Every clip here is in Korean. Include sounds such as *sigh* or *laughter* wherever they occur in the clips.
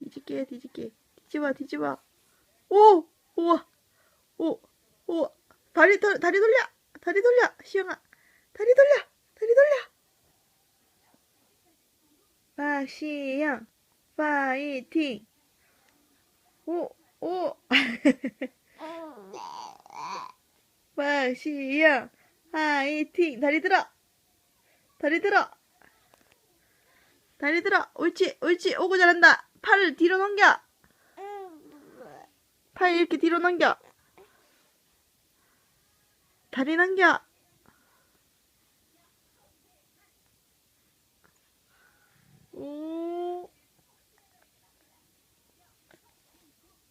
뒤집게 뒤집게. 뒤집어 뒤집어. 오! 우와. 오 우와 다리 더, 다리 돌려! 다리 돌려 시영아. 다리 돌려 다리 돌려. 박시영. 파이팅. 오오. 박시영. *laughs* 파이팅. 다리 들어. 다리 들어. 다리 들어. 옳지 옳지. 오고 잘한다 팔을 뒤로 넘겨. 팔 이렇게 뒤로 넘겨. 다리 넘겨. 오.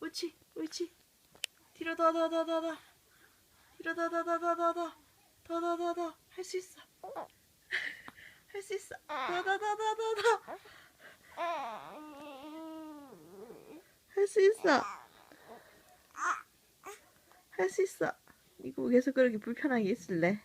옳지 옳지. 뒤로 더 더 더 더 더. 뒤로 더 더 더 더 더 더. 더 더 더 더. 할 수 있어 할 수 있어 더 더 더 더 더 더 할 수 있어. 할 수 있어. 이거 계속 그렇게 불편하게 있을래?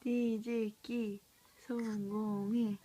뒤집기 성공해